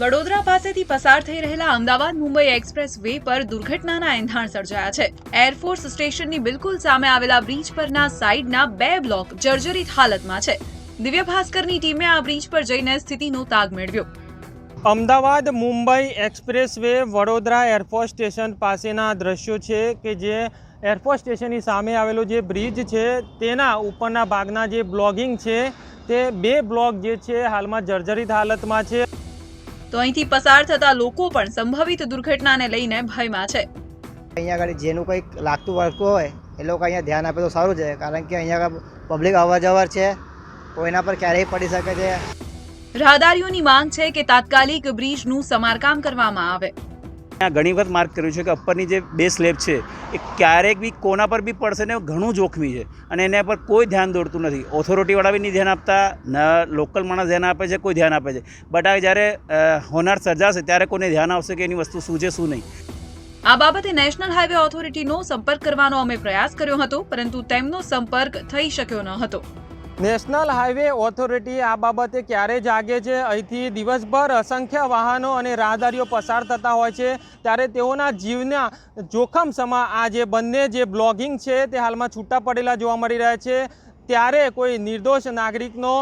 વડોદરા પાસેથી પસાર થઈ રહેલા અમદાવાદ મુંબઈ એક્સપ્રેસ વે પર દુર્ઘટનાના એંધાણ સર્જાયા છે. એરફોર્સ સ્ટેશનની બિલકુલ સામે આવેલા બ્રિજ પરના સાઈડના બે બ્લોક જર્જરિત હાલતમાં છે. દિવ્ય ભાસ્કરની ટીમે આ બ્રિજ પર જઈને સ્થિતિનો તાગ મેળવ્યો. Ahmedabad Mumbai expressway Vadodara air force station પાસેના દ્રશ્યો છે કે જે એરફોર્સ સ્ટેશનની સામે આવેલો જે બ્રિજ છે, તેના ઉપરના ભાગના જે બ્લોગિંગ છે, તે બે બ્લોક જે છે, હાલમાં જર્જરિત હાલતમાં છે. તો અહીંથી પસાર થતા લોકો પણ સંભવિત દુર્ઘટનાને લઈને ભયમાં છે. અહીંયા આગળ જેનું કંઈક લાગતું વળતું હોય એ લોકો અહીંયા ધ્યાન આપે તો સારું છે કારણ કે અહીંયા પબ્લિક અવરજવર છે કોઈના પર ક્યારેય પડી શકે છે. રાહદારીઓની માંગ છે કે તાત્કાલિક બ્રિજનું સમારકામ કરવામાં આવે. ત્યાં ઘણી વખત માર્ક કર્યું છે કે અપરની જે બે સ્લેબ છે, એ ક્યારેક બી કોના પર બી પડશે ને ઘણું જોખમી છે. અને એના પર કોઈ ધ્યાન દોડતું નથી. ઓથોરિટીવાળા બી નહીં ધ્યાન આપતા, ન લોકલ માણસ ધ્યાન આપે છે, કોઈ ધ્યાન આપે છે. બટ આ જ્યારે હોનાર સર્જાશે, ત્યારે કોઈને ધ્યાન આવશે કે એની વસ્તુ શું છે, શું નહીં. આ બાબતે નેશનલ હાઈવે ઓથોરિટીનો સંપર્ક કરવાનો અમે પ્રયાસ કર્યો હતો, પરંતુ તેમનો સંપર્ક થઈ શક્યો ન હતો. નેશનલ હાઈવે ઓથોરિટી આ બાબતે ક્યારે જાગે છે? અહીંથી દિવસભર અસંખ્ય વાહનો અને રાહદારીઓ પસાર થતા હોય છે. ત્યારે તેઓના જીવના જોખમ સમા આ જે બંને જે બ્લોગિંગ છે તે હાલમાં છૂટા પડેલા જોવા મળી રહ્યા છે. ત્યારે કોઈ નિર્દોષ નાગરિકનો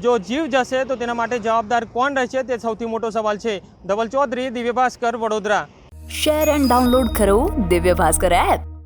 જો જીવ જશે તો તેના માટે જવાબદાર કોણ રહેશે તે સૌથી મોટો સવાલ છે. Dhaval Chaudhari Divya Bhaskar Vadodara. Share and download કરો દિવ્ય ભાસ્કર એપ.